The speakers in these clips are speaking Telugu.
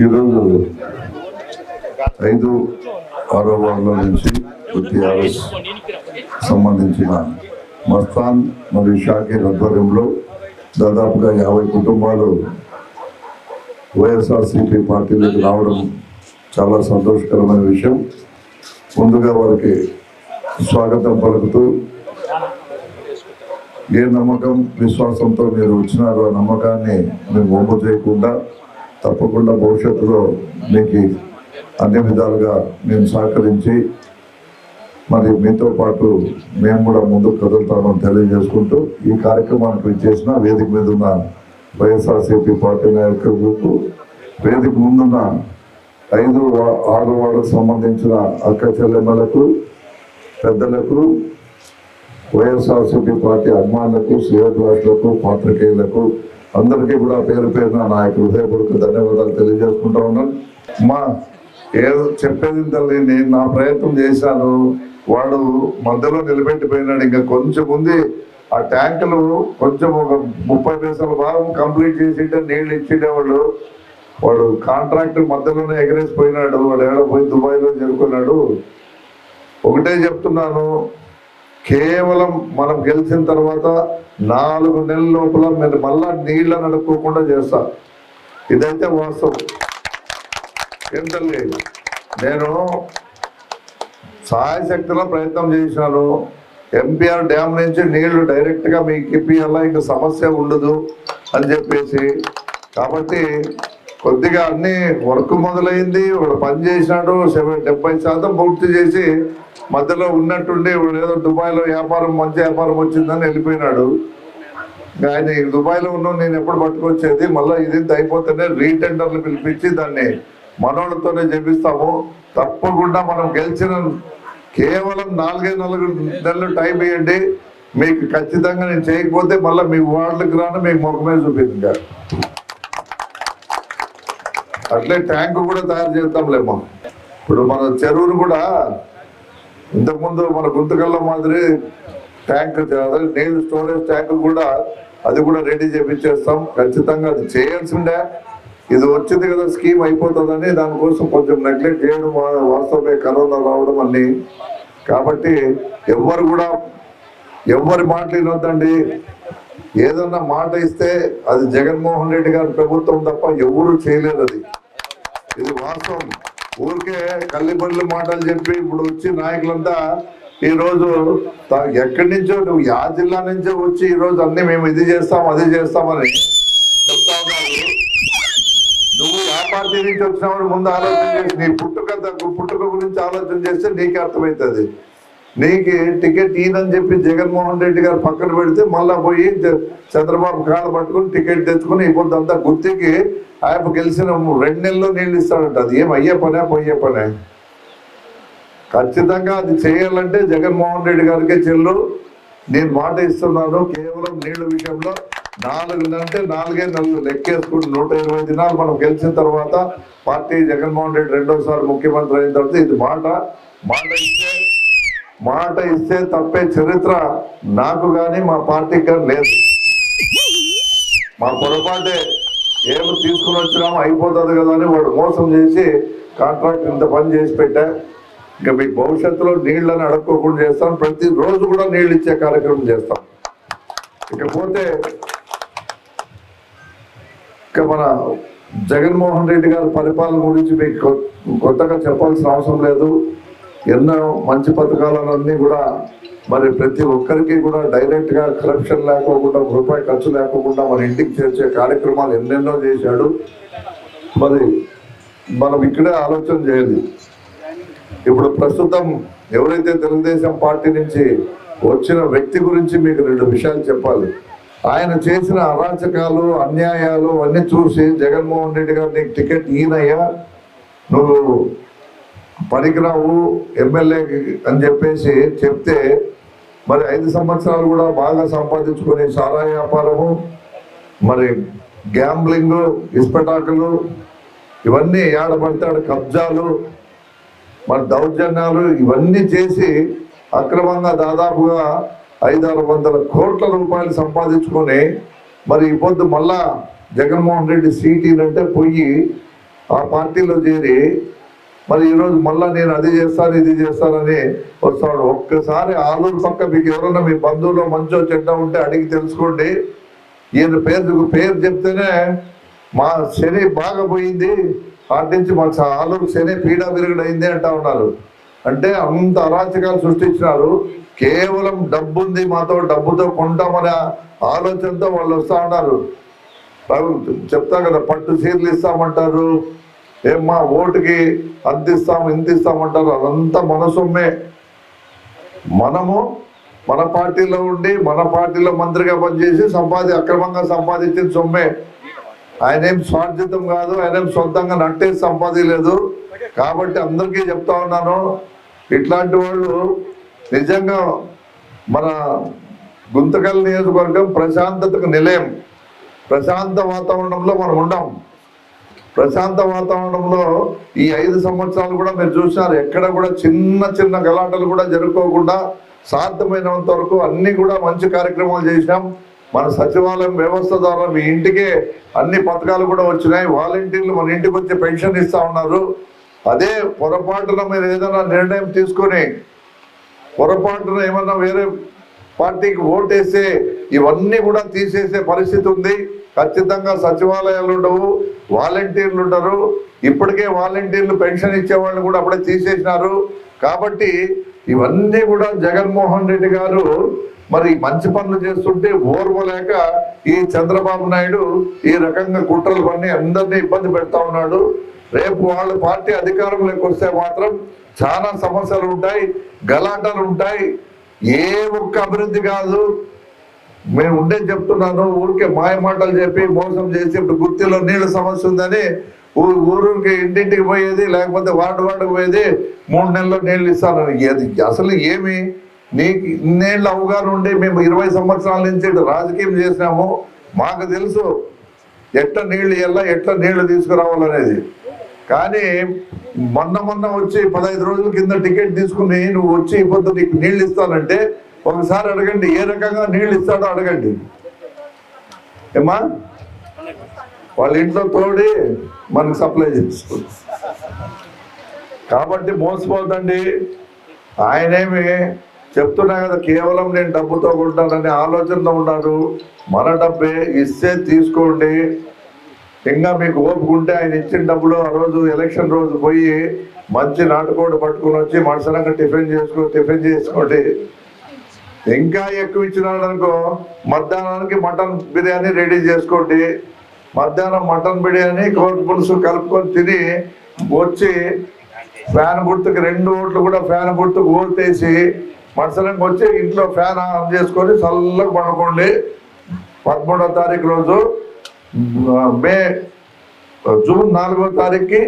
ఈరోజు ఐదు ఆరో వార్డుల నుంచి టీఆర్ఎస్ సంబంధించిన మస్తాన్ మరియు షాకీర్ ఆధ్వర్యంలో దాదాపుగా యాభై కుటుంబాలు వైఎస్ఆర్సీపీ పార్టీలోకి రావడం చాలా సంతోషకరమైన విషయం. ముందుగా వారికి స్వాగతం పలుకుతూ ఏ నమ్మకం విశ్వాసంతో మీరు వచ్చినారో ఆ నమ్మకాన్ని మేము ఒమ్ము చేయకుండా తప్పకుండా భవిష్యత్తులో మీకు అన్ని విధాలుగా మేము సహకరించి మరి మీతో పాటు మేము కూడా ముందుకు కదులుతామని తెలియజేసుకుంటూ ఈ కార్యక్రమానికి చేసిన వేదిక మీద ఉన్న వైఎస్ఆర్సీపీ పార్టీ నాయకులకు వేదిక ముందున్న ఐదు వా- ఆరు వార్డుకు సంబంధించిన అక్క చెల్లెమ్మలకు పెద్దలకు వైఎస్ఆర్సీపీ పార్టీ అభిమానులకు శ్రేయోభిలాషులకు పాత్రికేయులకు అందరికీ కూడా పేరు పేరున నా యొక్క హృదయపూర్వక ధన్యవాదాలు తెలియజేసుకుంటా ఉన్నాను. మా ఏదో చెప్పేది తల్లి నేను నా ప్రయత్నం చేశాను. వాడు మధ్యలో నిలబెట్టిపోయినాడు. ఇంకా కొంచెం ఉంది ఆ ట్యాంకులు కొంచెం ఒక ముప్పై పైసల భాగం కంప్లీట్ చేసింటే నీళ్ళు ఇచ్చేటవాడు వాడు కాంట్రాక్టర్ మధ్యలోనే ఎగరేసిపోయినాడు. వాడు ఏడో పోయి దుబాయ్లో చేరుకున్నాడు. ఒకటే చెప్తున్నాను కేవలం మనం గెలిచిన తర్వాత నాలుగు నెలల లోపల మీరు మళ్ళా నీళ్ళ నడుపుకోకుండా చేస్తారు ఇదైతే వాస్తవం. ఏంటండి నేను సాయశక్తిలో ప్రయత్నం చేశాను ఎంపీఆర్ డ్యామ్ నుంచి నీళ్ళు డైరెక్ట్గా మీకు ఇప్పియాలా ఇంకా సమస్య ఉండదు అని చెప్పేసి. కాబట్టి కొద్దిగా అన్ని వర్క్ మొదలైంది వాడు పని చేసినాడు సెవెన్ డెబ్బై శాతం పూర్తి చేసి మధ్యలో ఉన్నట్టుండి ఏదో దుబాయ్లో వ్యాపారం మంచి వ్యాపారం వచ్చిందని వెళ్ళిపోయినాడు. ఆయన దుబాయ్లో ఉన్న నేను ఎప్పుడు పట్టుకొచ్చేది మళ్ళీ ఇది అయిపోతేనే రీటెండర్లు పిలిపించి దాన్ని మనోళ్ళతోనే చేపిస్తాము తప్పకుండా మనం గెలిచిన కేవలం నాలుగే నాలుగు నెలలు టైం ఇవ్వండి. మీకు ఖచ్చితంగా నేను చేయకపోతే మళ్ళీ మీ వాళ్ళకి రాను మీకు ముఖమే చూపించగా అట్లే ట్యాంకు కూడా తయారు చేద్దాంలేమో ఇప్పుడు మన చెరువును కూడా ఇంతకుముందు మన గుంతకల్లో మాదిరి ట్యాంక్ నీళ్ళు స్టోరేజ్ ట్యాంక్ కూడా అది కూడా రెడీ చేపించేస్తాం. ఖచ్చితంగా అది చేయాల్సిందే. ఇది వచ్చింది కదా స్కీమ్ అయిపోతుందని దానికోసం కొంచెం నెగ్లెక్ట్ చేయడం వాస్తవమే కరోనా రావడం అన్ని. కాబట్టి ఎవ్వరు కూడా ఎవ్వరి మాట వినొద్దండి. ఏదన్నా మాట ఇస్తే అది జగన్మోహన్ రెడ్డి గారి ప్రభుత్వం తప్ప ఎవరు చేయలేరు అది. ఇది వాస్తవం. ఊరికే కల్లిబల్లి మాటలు చెప్పి ఇప్పుడు వచ్చి నాయకులంతా ఈ రోజు తా- ఎక్కడి నుంచో నువ్వు యా జిల్లా నుంచో వచ్చి ఈ రోజు అన్ని మేము ఇది చేస్తాం అది చేస్తామని చెప్తా ఉన్నారు. నువ్వు యా పార్టీ నుంచి వచ్చినవాడు ముందు ఆలోచన చేసి నీ పుట్టుక పుట్టుక గురించి ఆలోచన చేస్తే నీకే అర్థమవుతుంది. నీకు టికెట్ ఈయనని చెప్పి జగన్మోహన్ రెడ్డి గారు పక్కన పెడితే మళ్ళా పోయి చ- చంద్రబాబు కాళ్ళు పట్టుకుని టికెట్ తెచ్చుకుని ఇప్పుడు అంతా గుర్తికి ఆయన గెలిచిన రెండు నెలల్లో నీళ్ళు ఇస్తాడంట. అది ఏం అయ్యే పనే పోయే పనే? ఖచ్చితంగా అది చేయాలంటే జగన్మోహన్ రెడ్డి గారికే చెల్లు. నేను మాట ఇస్తున్నాను కేవలం నీళ్ళ విషయంలో నాలుగు అంటే నాలుగే నెలలు లెక్కేసుకుంటూ నూట ఇరవై దినాలు మనం గెలిచిన తర్వాత పార్టీ జగన్మోహన్ రెడ్డి రెండోసారి ముఖ్యమంత్రి అయిన తర్వాత ఇది మాట. మాట ఇస్తే మాట ఇస్తే తప్పే చరిత్ర నాకు కానీ మా పార్టీకి కానీ లేదు. మా పొరపాటే ఏమి తీసుకుని వచ్చినామో అయిపోతుంది కదా అని వాడు మోసం చేసి కాంట్రాక్ట్ ఇంత పని చేసి పెట్టా. ఇంకా మీకు భవిష్యత్తులో నీళ్ళని అడుక్కోకుండా చేస్తాం. ప్రతిరోజు కూడా నీళ్ళు ఇచ్చే కార్యక్రమం చేస్తాం. ఇకపోతే ఇక మన జగన్మోహన్ రెడ్డి గారి పరిపాలన గురించి మీకు కొత్తగా చెప్పాల్సిన అవసరం లేదు. ఎన్నో మంచి పథకాలన్నీ కూడా మరి ప్రతి ఒక్కరికి కూడా డైరెక్ట్గా కరప్షన్ లేకోకుండా రూపాయి ఖర్చు లేకోకుండా మన ఇంటికి చేర్చే కార్యక్రమాలు ఎన్నెన్నో చేశాడు. మరి మనం ఇక్కడే ఆలోచన చేయాలి. ఇప్పుడు ప్రస్తుతం ఎవరైతే తెలుగుదేశం పార్టీ నుంచి వచ్చిన వ్యక్తి గురించి మీకు రెండు విషయాలు చెప్పాలి. ఆయన చేసిన అరాచకాలు అన్యాయాలు అన్ని చూసి జగన్మోహన్ రెడ్డి గారు నీకు టికెట్ ఈయనయ్యా? నువ్వు పనికిరావు ఎమ్మెల్యే అని చెప్పేసి చెప్తే మరి ఐదు సంవత్సరాలు కూడా బాగా సంపాదించుకునే సారా వ్యాపారము మరి గ్యాంబ్లింగ్ ఇస్పెటాకులు ఇవన్నీ ఏడబడతాడు ఆడ కబ్జాలు మరి దౌర్జన్యాలు ఇవన్నీ చేసి అక్రమంగా దాదాపుగా ఐదారు వందల కోట్ల రూపాయలు సంపాదించుకొని మరి ఈ పొద్దు మళ్ళా జగన్మోహన్ రెడ్డి సీటీలు అంటే పోయి ఆ పార్టీలో చేరి మరి ఈరోజు మళ్ళా నేను అది చేస్తాను ఇది చేస్తానని వస్తాడు. ఒక్కసారి ఆలూరు పక్క మీకు ఎవరైనా మీ బంధువులో మంచో చెడ్డ ఉంటే అడిగి తెలుసుకోండి. ఈయన పేరు పేరు చెప్తేనే మా శని బాగా పోయింది. వాటి నుంచి మాకు ఆలూరు శని పీడ విరుగుడైంది అంటా ఉన్నారు. అంటే అంత అరాచకాలు సృష్టించినారు. కేవలం డబ్బు ఉంది మాతో డబ్బుతో కొంటామనే ఆలోచనతో వాళ్ళు వస్తా ఉన్నారు. చెప్తా కదా పట్టు సీర్లు ఇస్తామంటారు. ఏం మా ఓటుకి అందిస్తాం ఇంతిస్తామంటారు అదంతా మన సొమ్మే మనము మన పార్టీలో ఉండి మన పార్టీలో మంత్రిగా పనిచేసి సంపాది అక్రమంగా సంపాదించిన సొమ్మే. ఆయన ఏం స్వార్థితం కాదు ఆయన ఏం సొంతంగా నట్టే సంపాదించలేదు కాబట్టి అందరికీ చెప్తా ఉన్నాను ఇట్లాంటి వాళ్ళు నిజంగా మన గుంతకల్ నియోజకవర్గం ప్రశాంతతకు నిలయం. ప్రశాంత వాతావరణంలో మనం ఉండం. ప్రశాంత వాతావరణంలో ఈ ఐదు సంవత్సరాలు కూడా మీరు చూసినారు. ఎక్కడ కూడా చిన్న చిన్న గలాటలు కూడా జరుపుకోకుండా సాధ్యమైనంత వరకు అన్ని కూడా మంచి కార్యక్రమాలు చేసినాం. మన సచివాలయం వ్యవస్థ ద్వారా మీ ఇంటికే అన్ని పథకాలు కూడా వచ్చినాయి. వాలంటీర్లు మన ఇంటికి వచ్చి పెన్షన్ ఇస్తా ఉన్నారు. అదే పొరపాటున మీరు ఏదైనా నిర్ణయం తీసుకొని పొరపాటున ఏమన్నా వేరే పార్టీకి ఓటేస్తే ఇవన్నీ కూడా తీసేసే పరిస్థితి ఉంది. ఖచ్చితంగా సచివాలయాలు ఉండవు వాలంటీర్లు ఉండరు. ఇప్పటికే వాలంటీర్లు పెన్షన్ ఇచ్చే వాళ్ళు కూడా అప్పుడే తీసేసినారు. కాబట్టి ఇవన్నీ కూడా జగన్మోహన్ రెడ్డి గారు మరి మంచి పనులు చేస్తుంటే ఓర్వలేక ఈ చంద్రబాబు నాయుడు ఈ రకంగా కుట్రలు పని అందరినీ ఇబ్బంది పెడతా ఉన్నాడు. రేపు వాళ్ళ పార్టీ అధికారంలోకి వస్తే మాత్రం చాలా సమస్యలు ఉంటాయి గలాటలు ఉంటాయి. ఏ ఒక్క అభివృద్ధి కాదు. మేము ఉండే చెప్తున్నాను ఊరికే మాయ మాటలు చెప్పి మోసం చేసి ఇప్పుడు గుర్తిలో నీళ్ళ సమస్య ఉందని ఊరికి ఇంటింటికి పోయేది లేకపోతే వార్డు వార్డుకు పోయేది మూడు నెలల్లో నీళ్ళు ఇస్తానని ఏది అసలు ఏమి? నీకు ఇన్నేళ్ళు అవగాహన ఉండి మేము ఇరవై సంవత్సరాల నుంచి ఇటు రాజకీయం చేసినాము. మాకు తెలుసు ఎట్లా నీళ్ళు ఎలా ఎట్లా నీళ్ళు తీసుకురావాలనేది. కానీ మొన్న మొన్న వచ్చి పదహైదు రోజుల కింద టికెట్ తీసుకుని నువ్వు వచ్చి ఇప్పుడు నీకు నీళ్ళు ఇస్తానంటే ఒకసారి అడగండి ఏ రకంగా నీళ్ళు ఇస్తాడో అడగండి. ఏమా వాళ్ళ ఇంట్లో తోడి మనకు సప్లై చేస్తుంది. కాబట్టి మోసపోతండి. ఆయనేమి చెప్తున్నా కదా కేవలం నేను డబ్బుతో కొంటాననే ఆలోచనతో ఉన్నాడు. మన డబ్బే ఇస్తే తీసుకోండి. ఇంకా మీకు ఓపుకుంటే ఉంటే ఆయన ఇచ్చిన డబ్బులు ఆ రోజు ఎలక్షన్ రోజు పోయి మంచి నాటుకోడి పట్టుకుని వచ్చి మనసరంగా టిఫిన్ చేసుకో టిఫిన్ చేసుకోండి. ఇంకా ఎక్కువ ఇచ్చినాడు అనుకో మధ్యాహ్నానికి మటన్ బిర్యానీ రెడీ చేసుకోండి. మధ్యాహ్నం మటన్ బిర్యానీ కోడి పులుసు కలుపుకొని తిని వచ్చి ఫ్యాన్ గుర్తుకు రెండు ఓట్లు కూడా ఫ్యాన్ గుర్తుకు ఓటేసి మనుషులకు వచ్చి ఇంట్లో ఫ్యాన్ ఆన్ చేసుకొని చల్లగా పడుకోండి. పదమూడో తారీఖు రోజు మే జూన్ నాలుగో తారీఖుకి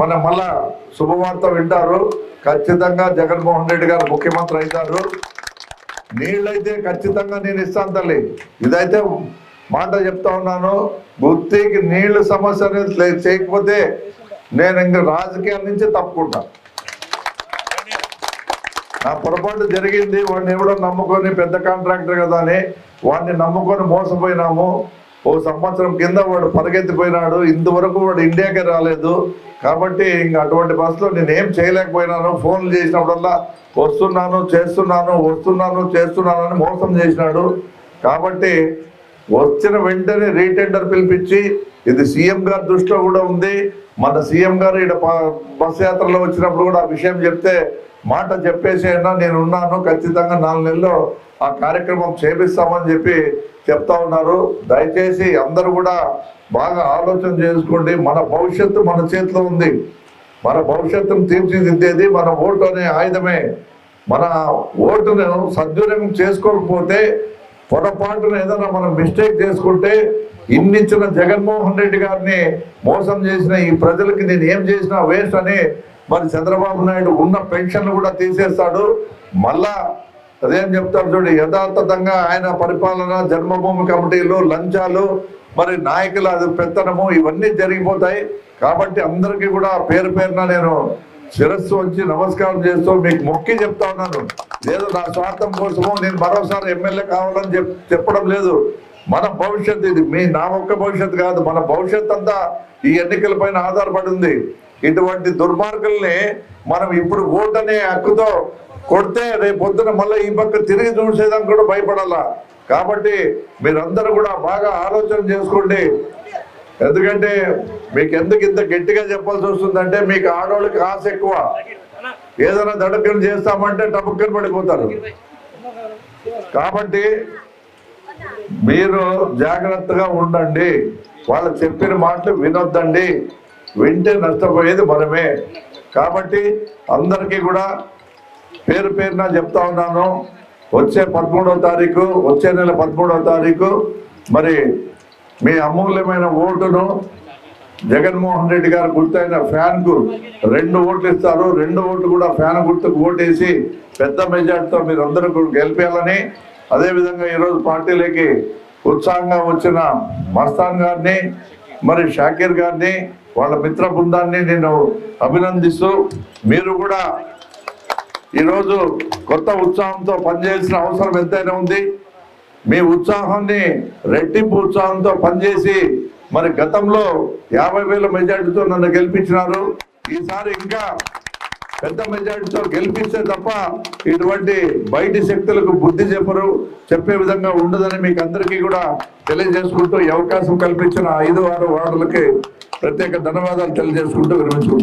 మన మళ్ళా శుభవార్త వింటారు. ఖచ్చితంగా జగన్మోహన్ రెడ్డి గారు ముఖ్యమంత్రి అవుతారు. నీళ్ళైతే ఖచ్చితంగా నేను ఇస్తాను తల్లి. ఇదైతే మాట చెప్తా ఉన్నాను. గుత్తికి నీళ్ళు సమస్య అనేది చేయకపోతే నేను ఇంక రాజకీయాల నుంచి తప్పుకుంటా. నా పొరపాటు జరిగింది. వాడిని ఎవడో నమ్ముకొని పెద్ద కాంట్రాక్టర్ కదా అని వాడిని నమ్ముకొని మోసపోయినాము. ఓ సంవత్సరం కింద వాడు పరిగెత్తిపోయినాడు. ఇంతవరకు వాడు ఇండియాకే రాలేదు. కాబట్టి ఇంక అటువంటి బస్సులో నేనేం చేయలేకపోయినాను ఫోన్లు చేసినప్పుడల్లా వస్తున్నాను చేస్తున్నాను వస్తున్నాను చేస్తున్నాను అని మోసం చేసినాడు. కాబట్టి వచ్చిన వెంటనే రీటెండర్ పిలిపించి ఇది సీఎం గారి దృష్టిలో కూడా ఉంది. మన సీఎం గారు ఇక్కడ బస్ యాత్రలో వచ్చినప్పుడు కూడా ఆ విషయం చెప్తే మాట చెప్పేసి అయినా నేను ఉన్నాను ఖచ్చితంగా నాలుగు నెలల్లో ఆ కార్యక్రమం చేపిస్తామని చెప్పి చెప్తా ఉన్నారు. దయచేసి అందరూ కూడా బాగా ఆలోచన చేసుకోండి. మన భవిష్యత్తు మన చేతిలో ఉంది. మన భవిష్యత్తును తీర్చిదిద్దేది మన ఓటు అనే ఆయుధమే. మన ఓటును సద్వినియోగం చేసుకోకపోతే పొరపాటున ఏదైనా మనం మిస్టేక్ చేసుకుంటే ఇన్నిచ్చిన జగన్మోహన్ రెడ్డి గారిని మోసం చేసిన ఈ ప్రజలకి నేను ఏం చేసినా వేస్ట్ అని మరి చంద్రబాబు నాయుడు ఉన్న పెన్షన్ కూడా తీసేస్తాడు. మళ్ళా అదేం చెప్తారు చూడు యథార్థంగా ఆయన పరిపాలన జన్మభూమి కమిటీలు లంచాలు మరి నాయకుల అది పెత్తనము ఇవన్నీ జరిగిపోతాయి. కాబట్టి అందరికీ కూడా పేరు పేరున నేను శిరస్సు వచ్చి నమస్కారం చేస్తూ మీకు మొక్కి చెప్తా ఉన్నాను. లేదు నా స్వార్థం కోసము నేను మరోసారి ఎమ్మెల్యే కావాలని చెప్ చెప్పడం లేదు. మన భవిష్యత్తు ఇది. మీ నా ఒక్క భవిష్యత్తు కాదు. మన భవిష్యత్ అంతా ఈ ఎన్నికల పైన ఆధారపడి ఉంది ఇటువంటి దుర్మార్గుల్ని మనం ఇప్పుడు ఓట్ అనే హక్కుతో కొడితే రేపు పొద్దున మళ్ళీ ఈ పక్క తిరిగి చూసేదానికి కూడా భయపడాలా? కాబట్టి మీరందరూ కూడా బాగా ఆలోచన చేసుకోండి. ఎందుకంటే మీకు ఎందుకు ఇంత గట్టిగా చెప్పాల్సి వస్తుందంటే మీకు ఆడవాళ్ళకి ఆశ ఎక్కువ. ఏదైనా దడకలు చేస్తామంటే టపక్కన పడిపోతారు. కాబట్టి మీరు జాగ్రత్తగా ఉండండి. వాళ్ళు చెప్పిన మాటలు వినొద్దండి. వింటే నష్టపోయేది మనమే. కాబట్టి అందరికీ కూడా పేరు పేరున చెప్తా ఉన్నాను. వచ్చే పదమూడవ తారీఖు వచ్చే నెల పదమూడవ తారీఖు మరి మీ అమూల్యమైన ఓటును జగన్మోహన్ రెడ్డి గారు గుర్తైన ఫ్యాన్కు రెండు ఓట్లు ఇస్తారు. రెండు ఓట్లు కూడా ఫ్యాన్ గుర్తుకు ఓటేసి పెద్ద మెజార్టీతో మీరు అందరూ గెలిపేయాలని అదేవిధంగా ఈరోజు పార్టీలోకి ఉత్సాహంగా వచ్చిన మస్తాన్ గారిని మరి షాకీర్ గారిని వాళ్ళ మిత్ర బృందాన్ని నేను అభినందిస్తూ మీరు కూడా ఈరోజు కొత్త ఉత్సాహంతో పనిచేయాల్సిన అవసరం ఎంతైనా ఉంది. మీ ఉత్సాహాన్ని రెట్టింపు ఉత్సాహంతో పనిచేసి మరి గతంలో యాభై వేల మెజార్టీతో నన్ను గెలిపించినారు. ఈసారి ఇంకా పెద్ద మెజార్టీతో గెలిపిస్తే తప్ప ఇటువంటి బయటి శక్తులకు బుద్ధి చెప్పరు చెప్పే విధంగా ఉండదని మీకు అందరికీ కూడా తెలియజేసుకుంటూ ఈ అవకాశం కల్పించిన ఐదు ఆరు వార్డులకి ప్రత్యేక ధన్యవాదాలు తెలియజేసుకుంటూ విరమించుకుంటాం